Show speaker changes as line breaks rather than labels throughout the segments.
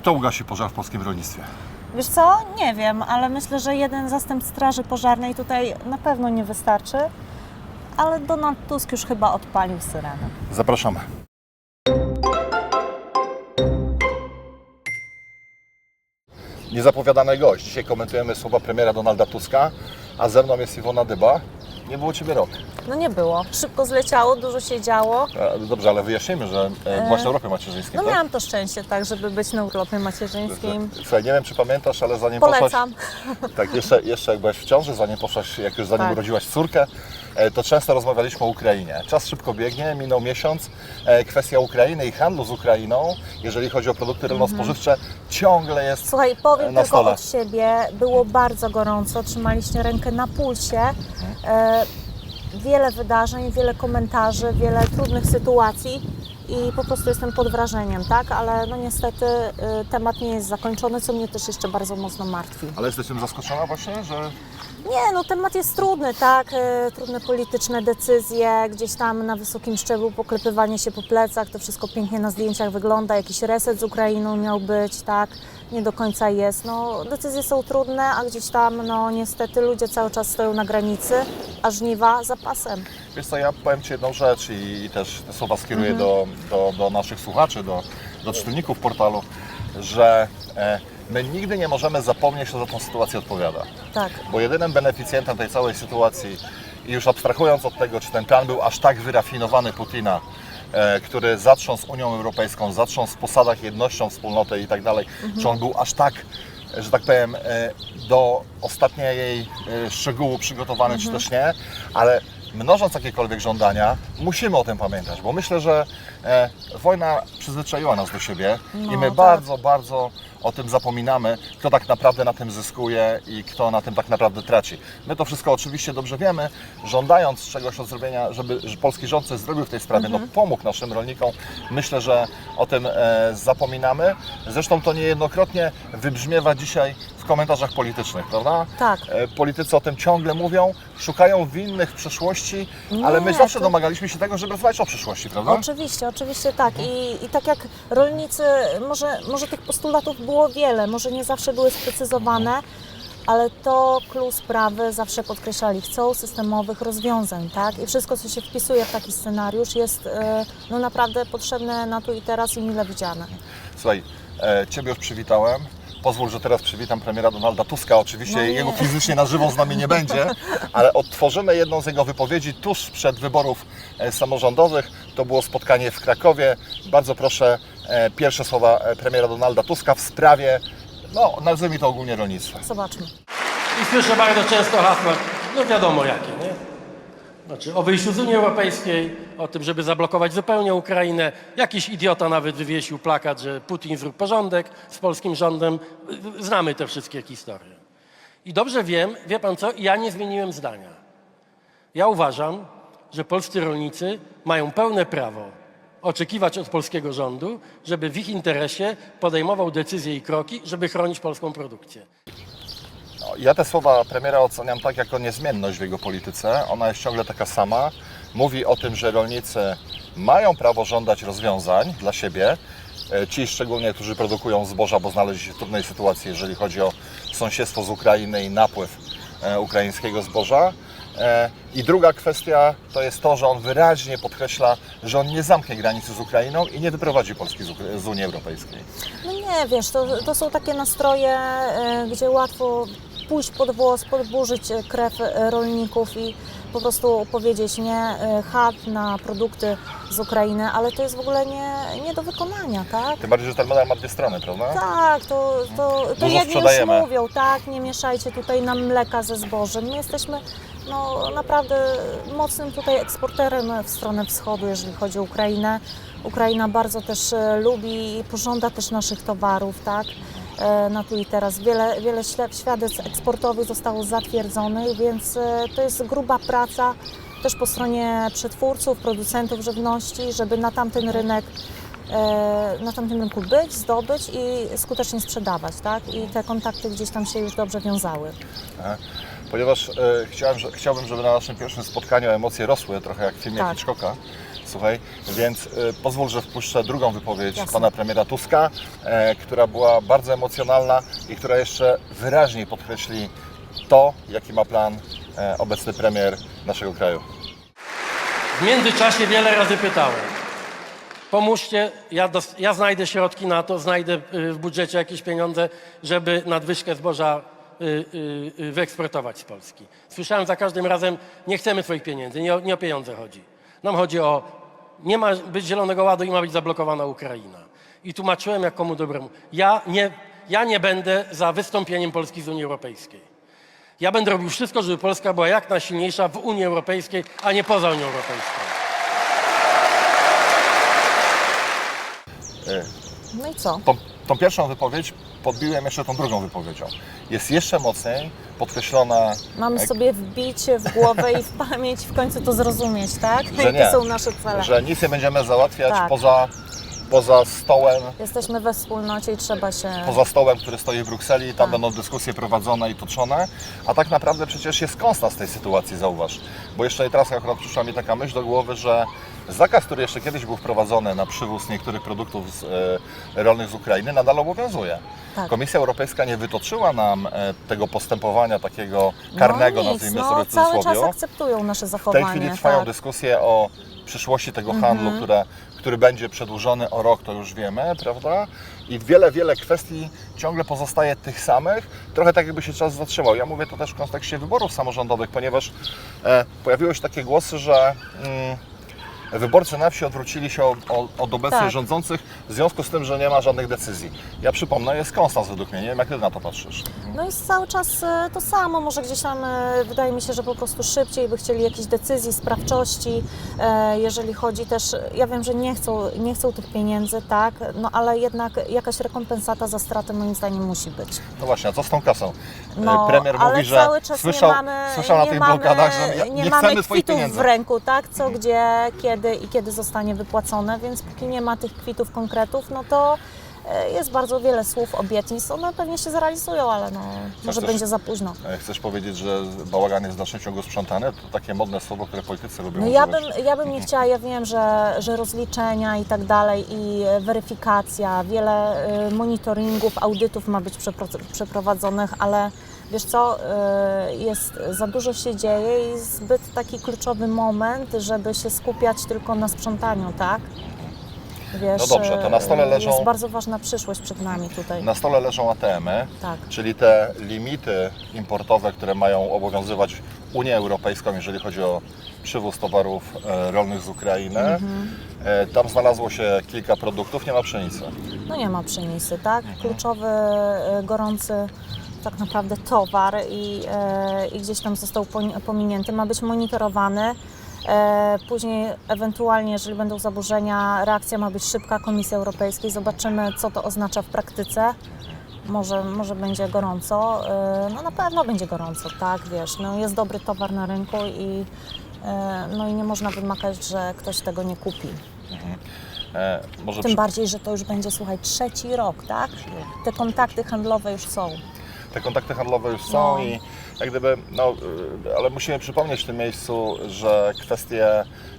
Kto ugasi pożar w polskim rolnictwie?
Wiesz co? Nie wiem, ale myślę, że jeden zastęp straży pożarnej tutaj na pewno nie wystarczy. Ale Donald Tusk już chyba odpalił syrenę.
Zapraszamy. Niezapowiadany gość. Dzisiaj komentujemy słowa premiera Donalda Tuska, a ze mną jest Iwona Dyba. Nie było Ciebie rok.
No nie było. Szybko zleciało, dużo się działo.
E, Dobrze, ale wyjaśnijmy, że e, byłaś na Europie Macierzyńskiej,
No
tak?
miałam to szczęście, tak, żeby być na urlopie macierzyńskim.
Słuchaj, nie wiem czy pamiętasz, ale zanim
Polecam.
poszłaś... Tak, jeszcze, jeszcze jak byłaś w ciąży, zanim poszłaś, jak już zanim
Tak.
urodziłaś córkę, e, to często rozmawialiśmy o Ukrainie. Czas szybko biegnie, minął miesiąc. E, Kwestia Ukrainy i handlu z Ukrainą, jeżeli chodzi o produkty rolno-spożywcze, ciągle jest
Słuchaj, powiem
na
tylko
stole.
od siebie, było bardzo gorąco, trzymaliście rękę na pulsie. E, wiele wydarzeń, wiele komentarzy, wiele trudnych sytuacji i po prostu jestem pod wrażeniem, tak? Ale no niestety y, temat nie jest zakończony, co mnie też jeszcze bardzo mocno martwi.
Ale jesteś tym zaskoczona właśnie, że
Nie, no temat jest trudny, tak? E, Trudne polityczne decyzje, gdzieś tam na wysokim szczeblu poklepywanie się po plecach, to wszystko pięknie na zdjęciach wygląda, jakiś reset z Ukrainą miał być, tak? Nie do końca jest. No, decyzje są trudne, a gdzieś tam, no niestety ludzie cały czas stoją na granicy, a żniwa za pasem.
Wiesz co, ja powiem Ci jedną rzecz i, i też te słowa skieruję do, do, do naszych słuchaczy, do, do czytelników portalu, że e, my nigdy nie możemy zapomnieć, kto za tą sytuację odpowiada.
Tak.
Bo jedynym beneficjentem tej całej sytuacji, i już abstrahując od tego, czy ten plan był aż tak wyrafinowany Putina, który zatrząsł Unią Europejską, zatrząsł w posadach jednością wspólnoty i tak dalej, czy on był aż tak, e, że tak powiem, e, do ostatniej jej e, szczegółu przygotowany, czy też nie, ale mnożąc jakiekolwiek żądania, musimy o tym pamiętać, bo myślę, że e, wojna przyzwyczaiła nas do siebie i
No,
my
tak.
bardzo, bardzo o tym zapominamy, kto tak naprawdę na tym zyskuje i kto na tym tak naprawdę traci. My to wszystko oczywiście dobrze wiemy, żądając czegoś od zrobienia, żeby że polski rząd coś zrobił w tej sprawie,
Mhm.
no pomógł naszym rolnikom, myślę, że o tym e, zapominamy. Zresztą to niejednokrotnie wybrzmiewa dzisiaj w komentarzach politycznych, prawda?
Tak.
E, Politycy o tym ciągle mówią, szukają winnych w przeszłości, ale my
Nie,
zawsze
to-
domagaliśmy się tego, żeby rozmawiać o przyszłości, prawda?
Oczywiście, oczywiście tak. I, I tak jak rolnicy, może, może tych postulatów było wiele, może nie zawsze były sprecyzowane, ale to klucz sprawy zawsze podkreślali, chcą systemowych rozwiązań, tak? I wszystko, co się wpisuje w taki scenariusz jest e, no naprawdę potrzebne na tu i teraz i mile widziane.
Słuchaj, e, Ciebie już przywitałem. Pozwól, że teraz przywitam premiera Donalda Tuska. Oczywiście
No
jego fizycznie na żywo z nami nie będzie, ale odtworzymy jedną z jego wypowiedzi tuż przed wyborów e, samorządowych. To było spotkanie w Krakowie. Bardzo proszę e, pierwsze słowa e, premiera Donalda Tuska w sprawie, no nazwijmy to ogólnie rolnictwa.
Zobaczmy.
I słyszę bardzo często hasła, no wiadomo jakie, nie? Znaczy o wyjściu z Unii Europejskiej, o tym, żeby zablokować zupełnie Ukrainę. Jakiś idiota nawet wywiesił plakat, że Putin zrób porządek z polskim rządem. Znamy te wszystkie historie. I dobrze wiem, wie pan co, ja nie zmieniłem zdania. Ja uważam, że polscy rolnicy mają pełne prawo oczekiwać od polskiego rządu, żeby w ich interesie podejmował decyzje i kroki, żeby chronić polską produkcję.
Ja te słowa premiera oceniam tak jako niezmienność w jego polityce. Ona jest ciągle taka sama. Mówi o tym, że rolnicy mają prawo żądać rozwiązań dla siebie. E, Ci szczególnie, którzy produkują zboża, bo znaleźli się w trudnej sytuacji, jeżeli chodzi o sąsiedztwo z Ukrainy i napływ e, ukraińskiego zboża. E, I druga kwestia to jest to, że on wyraźnie podkreśla, że on nie zamknie granicy z Ukrainą i nie wyprowadzi Polski z, Unii Europejskiej.
No nie, wiesz, to, to są takie nastroje, gdzie łatwo pójść pod włos, podburzyć krew rolników i po prostu powiedzieć nie e, hat na produkty z Ukrainy, ale to jest w ogóle nie, nie do wykonania, tak?
Tym bardziej, że ten model ma dwie strony, prawda?
Tak, to, to, to
Dużo
jedni już mówią, tak, nie mieszajcie tutaj nam mleka ze zbożem. My jesteśmy no, naprawdę mocnym tutaj eksporterem w stronę wschodu, jeżeli chodzi o Ukrainę. Ukraina bardzo też e, lubi i pożąda też naszych towarów, tak? E, Na tu i teraz wiele, wiele świadectw eksportowych zostało zatwierdzonych, więc e, to jest gruba praca też po stronie przetwórców, producentów żywności, żeby na tamten rynek e, na tamtym rynku być, zdobyć i skutecznie sprzedawać, tak? I te kontakty gdzieś tam się już dobrze wiązały.
Ponieważ e, chciałem, że, chciałbym, żeby na naszym pierwszym spotkaniu emocje rosły, trochę jak w filmie
Tak.
Hitchcocka. Słuchaj, więc y, pozwól, że wpuszczę drugą wypowiedź
Jasne.
pana premiera Tuska, e, która była bardzo emocjonalna i która jeszcze wyraźniej podkreśli to, jaki ma plan e, obecny premier naszego kraju.
W międzyczasie wiele razy pytałem. Pomóżcie, ja, dos- ja znajdę środki na to, znajdę y, w budżecie jakieś pieniądze, żeby nadwyżkę zboża y, y, y, wyeksportować z Polski. Słyszałem za każdym razem, nie chcemy Twoich pieniędzy, nie o, nie o pieniądze chodzi. Nam chodzi o, nie ma być Zielonego Ładu i ma być zablokowana Ukraina. I tłumaczyłem jak komu dobremu. Ja nie, ja nie będę za wystąpieniem Polski z Unii Europejskiej. Ja będę robił wszystko, żeby Polska była jak najsilniejsza w Unii Europejskiej, a nie poza Unią Europejską.
No i co?
Tą, pierwszą wypowiedź podbiłem jeszcze tą drugą wypowiedzią. Jest jeszcze mocniej podkreślona
Mamy sobie wbić w głowę i w pamięć w końcu to zrozumieć, tak?
Że
Jakie są nasze cele.
że nic nie będziemy załatwiać
Tak.
poza, poza stołem,
Jesteśmy we wspólnocie i trzeba się...
poza stołem, który stoi w Brukseli, tam
Tak.
będą dyskusje prowadzone i toczone, a tak naprawdę przecież jest konsta z tej sytuacji, zauważ. Bo jeszcze teraz akurat przyszła mi taka myśl do głowy, że zakaz, który jeszcze kiedyś był wprowadzony na przywóz niektórych produktów z, e, rolnych z Ukrainy, nadal obowiązuje.
Tak.
Komisja Europejska nie wytoczyła nam e, tego postępowania takiego karnego,
no nic,
nazwijmy
no,
sobie w
cały czas akceptują nasze
W
zachowanie.
tej chwili trwają
tak.
dyskusje o przyszłości tego handlu, które, który będzie przedłużony o rok, to już wiemy, prawda? I wiele, wiele kwestii ciągle pozostaje tych samych. Trochę tak jakby się czas zatrzymał. Ja mówię to też w kontekście wyborów samorządowych, ponieważ e, pojawiły się takie głosy, że mm, wyborcy na wsi odwrócili się od, od, obecnych
Tak.
rządzących w związku z tym, że nie ma żadnych decyzji. Ja przypomnę, jest konstans według mnie. Nie wiem, jak Ty na to patrzysz.
No jest cały czas e, to samo, może gdzieś tam e, wydaje mi się, że po prostu szybciej by chcieli jakichś decyzji, sprawczości, e, jeżeli chodzi też, ja wiem, że nie chcą, nie chcą tych pieniędzy, tak, no ale jednak jakaś rekompensata za stratę moim zdaniem musi być.
No właśnie, a co z tą kasą? E,
No,
Premier
ale
mówi, że
cały czas
słyszał,
nie mamy,
słyszał na
nie
tych
mamy,
blokadach, że
nie,
nie,
mamy
chcemy
kwitów
pieniędzy.
w ręku, tak, co, gdzie, kiedy i kiedy zostanie wypłacone, więc póki nie ma tych kwitów konkretów, no to e, jest bardzo wiele słów, obietnic, one pewnie się zrealizują, ale no, może
chcesz?
będzie za późno.
E, Chcesz powiedzieć, że bałagan jest w dalszym ciągu sprzątany? To takie modne słowo, które politycy lubią
No ja
używać.
bym, ja bym nie chciała, ja wiem, że, że rozliczenia i tak dalej i e, weryfikacja, wiele monitoringów, audytów ma być przepro- przeprowadzonych, ale wiesz co, e, jest, za dużo się dzieje i zbyt taki kluczowy moment, żeby się skupiać tylko na sprzątaniu, tak? Wiesz,
No dobrze, to na stole
e,
leżą-
Jest bardzo ważna przyszłość przed nami tutaj.
Na stole leżą ATM-y,
Tak.
czyli te limity importowe, które mają obowiązywać Unię Europejską, jeżeli chodzi o przywóz towarów e, rolnych z Ukrainy.
Mhm.
E, Tam znalazło się kilka produktów, nie ma pszenicy.
No nie ma pszenicy, tak? Kluczowy, e, gorący tak naprawdę towar i, e, i gdzieś tam został pominięty. Ma być monitorowany. E, Później ewentualnie, jeżeli będą zaburzenia, reakcja ma być szybka Komisji Europejskiej. Zobaczymy, co to oznacza w praktyce. Może, może będzie gorąco. E, No na pewno będzie gorąco, tak, wiesz. No jest dobry towar na rynku i, no i nie można wymakać, że ktoś tego nie kupi.
E, Może
Tym
przy-
bardziej, że to już będzie, słuchaj, trzeci rok, tak? Te kontakty handlowe już są.
Te kontakty handlowe już są
No.
i jak gdyby, no, y, ale musimy przypomnieć w tym miejscu, że kwestie,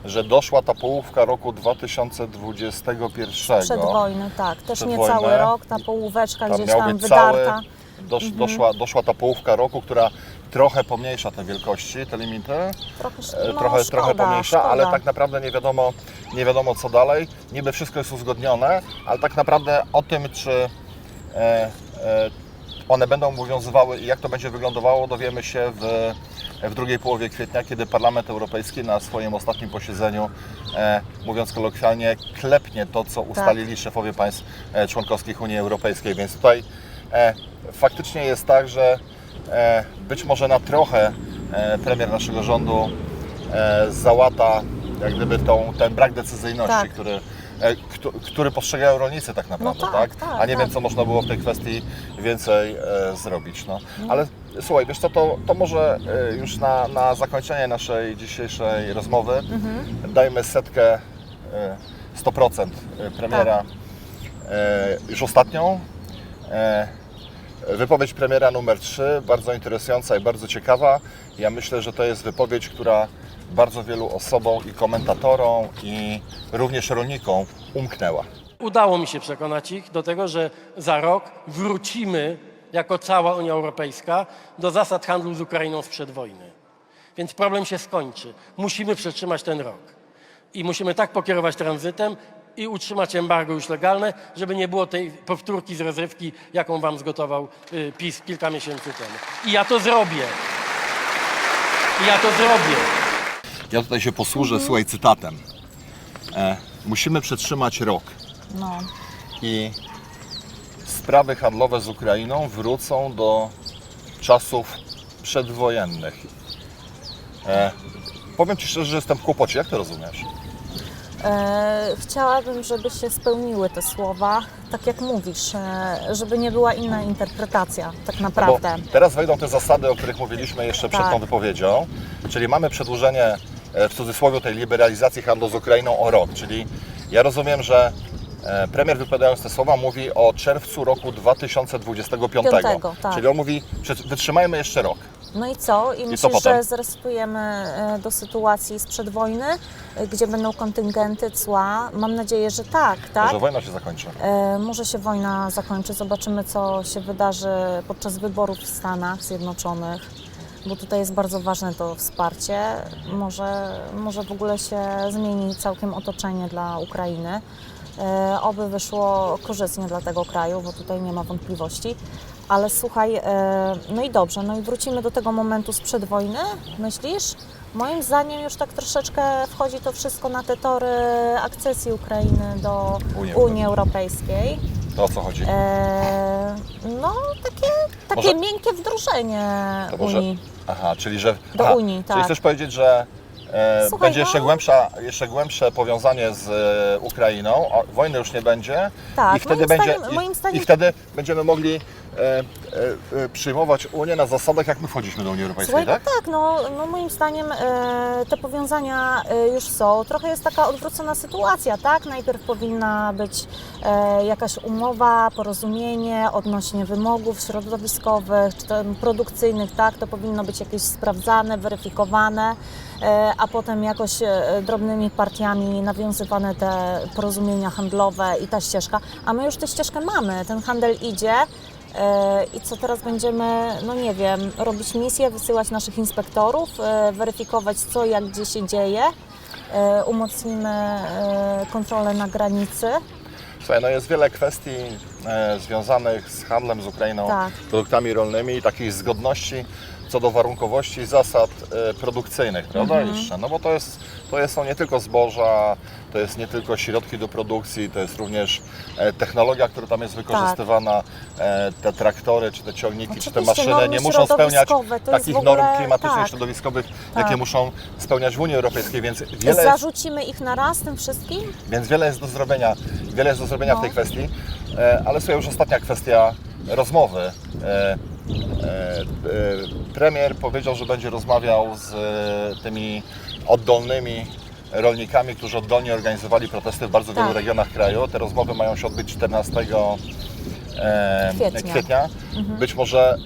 że doszła ta połówka roku 2021.
Przed wojną, tak. Też nie cały rok, ta połóweczka
Tam
gdzieś tam
być cały,
wydarta.
dosz,
Mhm.
doszła, doszła ta połówka roku, która trochę pomniejsza te wielkości, te limity,
Trochę,
e,
no,
trochę,
szkoda,
trochę pomniejsza,
szkoda.
ale tak naprawdę nie wiadomo, nie wiadomo co dalej. Niby wszystko jest uzgodnione, ale tak naprawdę o tym, czy e, e, one będą obowiązywały i jak to będzie wyglądało, dowiemy się w, w drugiej połowie kwietnia, kiedy Parlament Europejski na swoim ostatnim posiedzeniu, e, mówiąc kolokwialnie, klepnie to, co ustalili szefowie państw e, członkowskich Unii Europejskiej. Więc tutaj e, faktycznie jest tak, że e, być może na trochę e, premier naszego rządu e, załata jak gdyby tą, ten brak decyzyjności,
Tak.
który, któ- który postrzegają rolnicy tak naprawdę,
tak,
tak?
tak,
A nie wiem,
tak.
co można było w tej kwestii więcej e, zrobić. No. Ale słuchaj, wiesz co, to, to może e, już na, na zakończenie naszej dzisiejszej rozmowy
Mhm.
dajmy setkę e, 100% premiera
Tak.
e, już ostatnią. E, Wypowiedź premiera numer 3, bardzo interesująca i bardzo ciekawa. Ja myślę, że to jest wypowiedź, która bardzo wielu osobom i komentatorom i również rolnikom umknęła.
Udało mi się przekonać ich do tego, że za rok wrócimy jako cała Unia Europejska do zasad handlu z Ukrainą sprzed wojny. Więc problem się skończy. Musimy przetrzymać ten rok. I musimy tak pokierować tranzytem i utrzymać embargo już legalne, żeby nie było tej powtórki z rozrywki, jaką wam zgotował y, PiS kilka miesięcy temu. I ja to zrobię. I ja to zrobię.
Ja tutaj się posłużę, słuchaj, cytatem. E, musimy przetrzymać rok
No.
i sprawy handlowe z Ukrainą wrócą do czasów przedwojennych. E, powiem Ci szczerze, że jestem w kłopocie. Jak to rozumiesz?
E, chciałabym, żeby się spełniły te słowa, tak jak mówisz, e, żeby nie była inna interpretacja, tak
Bo
naprawdę.
teraz wejdą te zasady, o których mówiliśmy jeszcze przed
Tak.
tą wypowiedzią, czyli mamy przedłużenie w cudzysłowie tej liberalizacji handlu z Ukrainą o rok, czyli ja rozumiem, że e, premier wypowiadając te słowa mówi o czerwcu roku 2025,
Piątego, tak.
czyli on mówi, wytrzymajmy jeszcze rok.
No i co? I myślisz,
potem?
że zresetujemy e, do sytuacji sprzed wojny, e, gdzie będą kontyngenty, cła? Mam nadzieję, że tak, tak?
Może wojna się zakończy.
E, Może się wojna zakończy, zobaczymy co się wydarzy podczas wyborów w Stanach Zjednoczonych, bo tutaj jest bardzo ważne to wsparcie. Może, może w ogóle się zmieni całkiem otoczenie dla Ukrainy. E, Oby wyszło korzystnie dla tego kraju, bo tutaj nie ma wątpliwości. Ale słuchaj, e, no i dobrze, no i wrócimy do tego momentu sprzed wojny, myślisz? Moim zdaniem już tak troszeczkę wchodzi to wszystko na te tory akcesji Ukrainy do
Unii
Unii Europejskiej.
To o co chodzi?
E, no, takie, takie
Może-
miękkie wdrożenie
To może-
Unii.
Aha, czyli że.
Do
aha,
Unii,
Czyli
tak.
chcesz powiedzieć, że e,
Słuchaj,
będzie jeszcze,
no-
głębsza, jeszcze głębsze powiązanie z e, Ukrainą, a wojny już nie będzie.
Tak,
i wtedy
moim
będzie.
zdaniem-
i,
moim zdaniem-
I wtedy będziemy mogli e, e, e, przyjmować Unię na zasadach, jak my wchodziliśmy do Unii Europejskiej,
Słuchaj,
tak?
no tak, no, no moim zdaniem e, te powiązania e, już są. Trochę jest taka odwrócona sytuacja, tak? Najpierw powinna być e, jakaś umowa, porozumienie odnośnie wymogów środowiskowych czy tam produkcyjnych, tak? To powinno być jakieś sprawdzane, weryfikowane, e, a potem jakoś e, drobnymi partiami nawiązywane te porozumienia handlowe i ta ścieżka. A my już tę ścieżkę mamy, ten handel idzie. E, I co teraz będziemy, no nie wiem, robić misje, wysyłać naszych inspektorów, e, weryfikować co, jak, gdzie się dzieje, e, umocnimy kontrolę na granicy.
Słuchaj, no jest wiele kwestii związanych z handlem z Ukrainą,
Tak.
produktami rolnymi i takiej zgodności co do warunkowości i zasad e, produkcyjnych, prawda
Mhm.
jeszcze? No bo to jest, to jest są nie tylko zboża, to jest nie tylko środki do produkcji, to jest również e, technologia, która tam jest wykorzystywana, e, te traktory, czy te ciągniki, czy te
Tak. Oczywiście,
maszyny nie muszą spełniać takich
w ogóle-
norm klimatycznych,
tak.
środowiskowych,
Tak.
jakie muszą spełniać w Unii Europejskiej, więc wiele
Zarzucimy ich na raz tym wszystkim?
więc wiele jest do zrobienia, wiele jest do zrobienia w
No.
tej kwestii, e, ale słuchaj, już ostatnia kwestia rozmowy. E, e, Premier powiedział, że będzie rozmawiał z e, tymi oddolnymi rolnikami, którzy oddolnie organizowali protesty w bardzo wielu
Tak.
regionach kraju. Te rozmowy mają się odbyć 14 e,
Kwietnia.
kwietnia.
Mhm.
Być może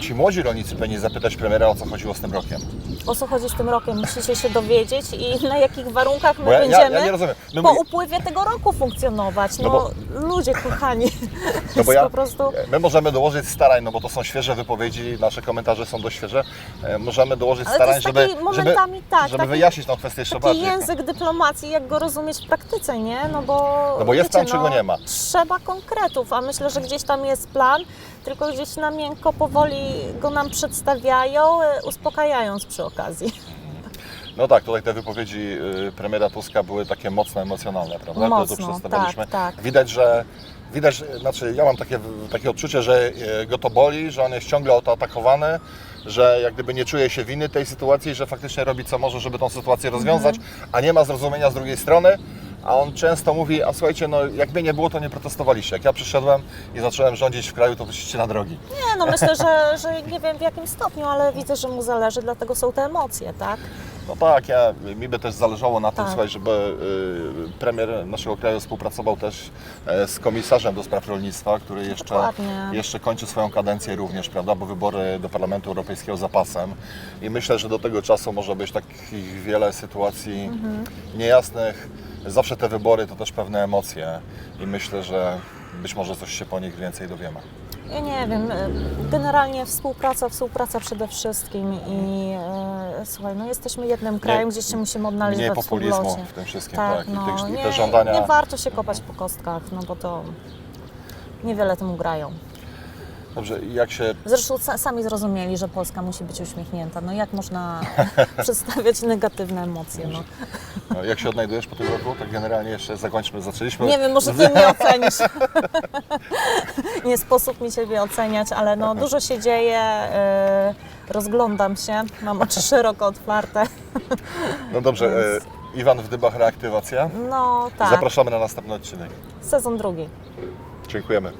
ci młodzi rolnicy powinni zapytać premiera, o co chodziło z tym rokiem.
O co chodzi z tym rokiem? Musicie się dowiedzieć i na jakich warunkach my
Bo ja, ja,
będziemy
ja rozumiem. My
po
mówi-
upływie tego roku funkcjonować. No,
No bo-
ludzie kochani,
No bo ja,
po prostu...
my możemy dołożyć starań, no bo to są świeże wypowiedzi, nasze komentarze są dość świeże. E, Możemy dołożyć
Ale
starań, żeby, żeby,
tak,
żeby
taki-
wyjaśnić tą kwestię jeszcze
Taki
bardziej.
język dyplomacji, jak go rozumieć w praktyce, nie? No bo,
No bo jest
wiecie,
czego
no,
nie ma.
Trzeba konkretów, a myślę, że gdzieś tam jest plan, tylko gdzieś na miękko powoli go nam przedstawiają, e, uspokajając przy okazji.
No tak, tutaj te wypowiedzi y, premiera Tuska były takie mocno emocjonalne, prawda?
Mocno,
przedstawialiśmy.
tak, tak.
Widać, że widać, znaczy ja mam takie, takie odczucie, że e, go to boli, że on jest ciągle o to atakowany, że jak gdyby nie czuje się winy tej sytuacji, że faktycznie robi co może, żeby tą sytuację rozwiązać,
Mhm.
a nie ma zrozumienia z drugiej strony. A on często mówi, a słuchajcie, no jak mnie nie było, to nie protestowaliście. Jak ja przyszedłem i zacząłem rządzić w kraju, to wyszliście na drogi.
Nie, no myślę, że, że nie wiem w jakim stopniu, ale widzę, że mu zależy, dlatego są te emocje, tak?
No tak, ja, mi by też zależało na tym,
Tak.
słuchaj, żeby y, premier naszego kraju współpracował też e, z komisarzem do spraw rolnictwa, który jeszcze,
Dokładnie.
jeszcze kończy swoją kadencję również, prawda, bo wybory do Parlamentu Europejskiego za pasem i myślę, że do tego czasu może być takich wiele sytuacji
Mhm.
niejasnych. Zawsze te wybory to też pewne emocje i myślę, że być może coś się po nich więcej dowiemy.
Ja nie wiem, e, generalnie współpraca, współpraca przede wszystkim i e, słuchaj, no jesteśmy jednym krajem, gdzie się musimy odnaleźć
Mniej
we
populizmu
wspólnocie.
w tym wszystkim,
Tak,
tak, i,
no,
tych, i
nie,
te żądania...
nie warto się kopać po kostkach, no bo to niewiele temu grają.
Dobrze, jak się
Zresztą sa- sami zrozumieli, że Polska musi być uśmiechnięta. No jak można przedstawiać negatywne emocje? No.
No, jak się odnajdujesz po tym roku? Tak generalnie jeszcze zakończmy, zaczęliśmy.
Nie wiem, może Ty mnie ocenisz. Nie sposób mi Ciebie oceniać, ale no, dużo się dzieje. yy, Rozglądam się, mam oczy szeroko otwarte.
No dobrze,
Więc-
e, Iwan w Dybach reaktywacja.
No tak,
Zapraszamy na następny odcinek.
sezon drugi.
Dziękujemy.